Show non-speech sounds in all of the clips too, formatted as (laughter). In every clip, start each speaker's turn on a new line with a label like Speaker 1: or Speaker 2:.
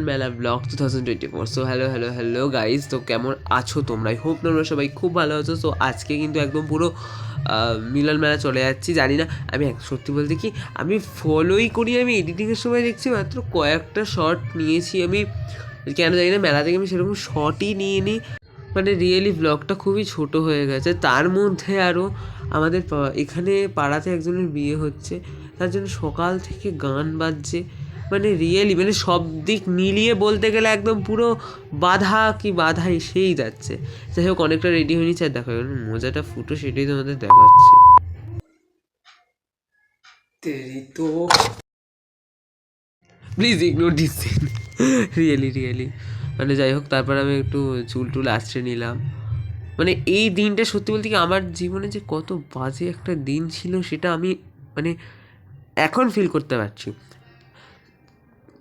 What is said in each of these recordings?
Speaker 1: মেলা blog two thousand twenty four so hello hello hello guys তো কেমন আছো তোমরা আই হোপ তোমরা সবাই খুব ভালো আছো। সো আজকে কিন্তু একদম পুরো মিলন মেলা চলে যাচ্ছি। জানি না, আমি এক- সত্যি বলতে কি, আমি ফলোই করি। আমি এডিটিংয়ের সময় দেখছি মাত্র কয়েকটা শর্ট নিয়েছি। আমি কেন জানি না, মেলা থেকে আমি সেরকম শর্টই নিয়ে নিই মানে রিয়েলি ব্লগটা খুবই ছোট হয়ে গেছে। তার মধ্যে আরও আমাদের এখানে পাড়াতে একজনের বিয়ে হচ্ছে। তার জন্য সকাল থেকে গান বাজছে। মানে রিয়েলি মানে সব দিক মিলিয়ে বলতে গেলে একদম পুরো বাধা কি বাধা এসেই যাচ্ছে। যাই হোক অনেকটা রেডি হয়ে নিচ্ছে আর দেখো মোজাটা ফুটো সেটাই তোমাদের দেখাচ্ছে। তো। Please ignore this really really মানে যাই হোক তারপর আমি একটু চুল টুল আশ্রে নিলাম। মানে এই দিনটা সত্যি বলতে কি আমার জীবনে যে কত বাজে একটা দিন ছিল সেটা আমি মানে এখন ফিল করতে পারছি।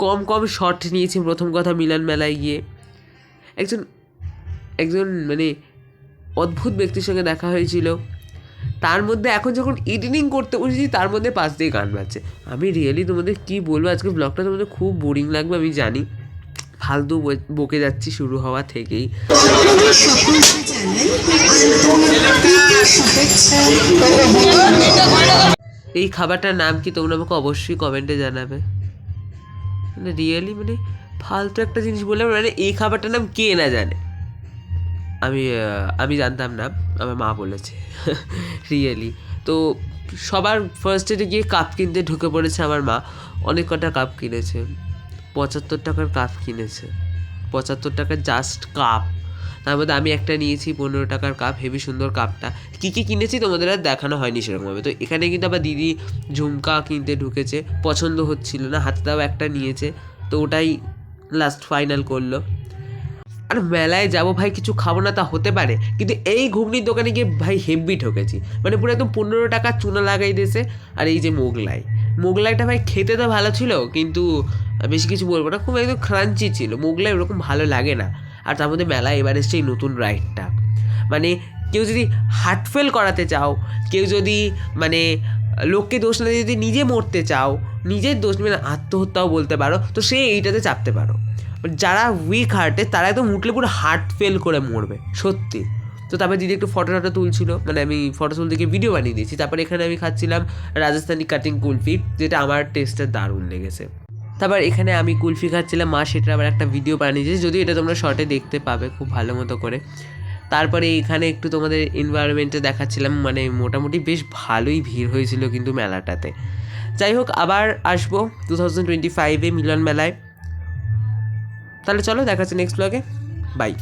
Speaker 1: কম কম শট নিয়েছি প্রথম কথা মিলন মেলায় গিয়ে। একজন একজন মানে অদ্ভুত ব্যক্তির সঙ্গে দেখা হয়েছিল। তার মধ্যে এখন যখন এডিটিং করতে বসেছি, তার মধ্যে পাশ দিয়ে গান বাজছে। আমি রিয়েলি তোমাদের কী বলব? আজকে ব্লগটা তোমাদের খুব বোরিং লাগবে, আমি জানি। ফালতু বকে যাচ্ছি শুরু হওয়া থেকেই। এই খাবারটার নাম কি তোমরা আমাকে অবশ্যই কমেন্টে জানাবে। মানে রিয়েলি মানে ফালতু একটা জিনিস বললাম মানে এই খাবারটার নাম কে না জানে। আমি আমি জানতাম না, আমার মা বলেছে (laughs) রিয়েলি তো সবার ফার্স্ট ডে গিয়ে কাপ কিনতে ঢুকে পড়েছে আমার মা। অনেক কটা কাপ কিনেছে, পঁচাত্তর টাকার কাপ কিনেছে, পঁচাত্তর টাকার জাস্ট কাপ তার মধ্যে আমি একটা নিয়েছি, পনেরো টাকার কাপ হেভি সুন্দর কাপটা কী কী কিনেছি তোমাদের আর দেখানো হয়নি সেরকমভাবে। তো এখানে কিন্তু আবার দিদি ঝুমকা কিনতে ঢুকেছে, পছন্দ হচ্ছিল না, হাতে তাও একটা নিয়েছে। তো ওটাই লাস্ট ফাইনাল করল। আর মেলায় যাব ভাই, কিছু খাব না তা হতে পারে, কিন্তু এই ঘুগনির দোকানে গিয়ে ভাই হেভি ঠকেছি। মানে পুরো একদম পনেরো টাকা চুনা লাগাই দিয়েছে, আর এই যে মোগলাই। মোগলাইটা ভাই খেতে তো ভালো ছিল, কিন্তু বেশি কিছু বলব না, খুব একদম ক্রাঞ্চি ছিল। মোগলাই ওরকম ভালো লাগে না। আর তার মধ্যে মেলায় এবার এসছে এই নতুন রাইডটা মানে কেউ যদি হার্ট ফেল করাতে চাও, কেউ যদি মানে লোককে দোষ না যদি নিজে মরতে চাও, নিজের দোষ মানে আত্মহত্যাও বলতে পারো, তো সে এইটাতে চাপতে পারো। যারা উইক হার্টে তারা একদম উঠলে পুরো হার্ট ফেল করে মরবে, সত্যি। তো তারপরে দিদি একটু ফটো টটো তুলছিল মানে আমি ফটো তুলতে গিয়ে ভিডিও বানিয়ে দিয়েছি। তারপরে এখানে আমি খাচ্ছিলাম রাজস্থানি কাটিং কুলফি, যেটা আমার টেস্টে দারুণ লেগেছে। তারপর এখানে আমি কুলফি খাচ্ছিলাম, মা সেটার আবার একটা ভিডিও বানিয়েছে যদি এটা তোমরা শর্টে দেখতে পাবে খুব ভালো মতো করে। তারপরে এখানে একটু তোমাদের এনভায়রনমেন্টে দেখাচ্ছিলাম মানে মোটামুটি বেশ ভালোই ভিড় হয়েছিল কিন্তু মেলাটাতে। যাই হোক, আবার আসব টু থাউজেন্ড টোয়েন্টি ফাইভে মিলন মেলায়। তাহলে চলো দেখাচ্ছি নেক্সট ব্লগে বাই